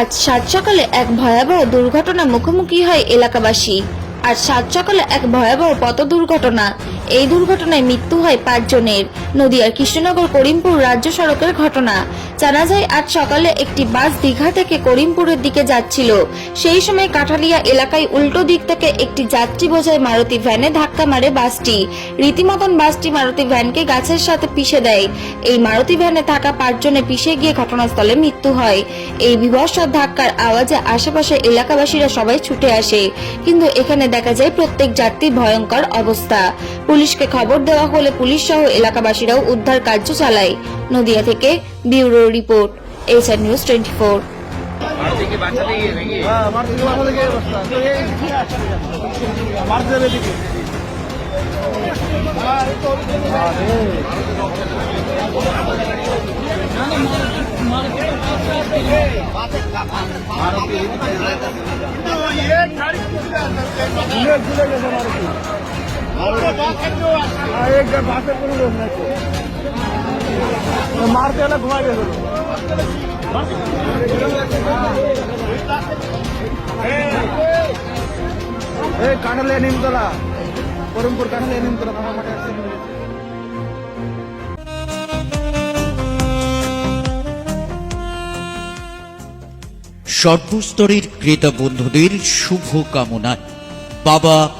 আজ সাত সকালে এক ভয়াবহ দুর্ঘটনা মুখোমুখি হয় এলাকাবাসী। আর সাত সকালে এক ভয়াবহ পথ দুর্ঘটনা এই দুর্ঘটনায় মৃত্যু হয় পাঁচজনের। নদিয়ার কৃষ্ণনগর করিমপুর রাজ্য সড়কের ঘটনা। জানা যায়, আজ সকালে একটি বাস দীঘা থেকে করিমপুরের দিকে যাচ্ছিল। সেই সময় কাঠালিয়া এলাকায় উল্টো দিক থেকে একটি যাত্রী বোঝাই মারুতি ভ্যানে ধাক্কা মারে বাসটি। রীতিমতন বাসটি মারুতি ভ্যানকে গাছের সাথে পিষে দেয়। এই মারুতি ভ্যানে থাকা পাঁচজনে পিষে গিয়ে ঘটনাস্থলে মৃত্যু হয়। এই বিভৎস ধাক্কার আওয়াজে আশেপাশে এলাকাবাসীরা সবাই ছুটে আসে। কিন্তু এখানে দেখা যায়, প্রত্যেক যাত্রীর ভয়ঙ্কর অবস্থা। পুলিশকে খবর দেওয়া হলে পুলিশ সহ এলাকাবাসীরাও উদ্ধার কার্য চালায়। নদিয়া থেকে bureau report HR news twenty four. দেবে মারতে হলে ঘুমাই গেছিল এই নিমতলা নিমতলা মাঠে সর্বস্তরের ক্রেতা বন্ধুদের শুভ কামনায় বাবা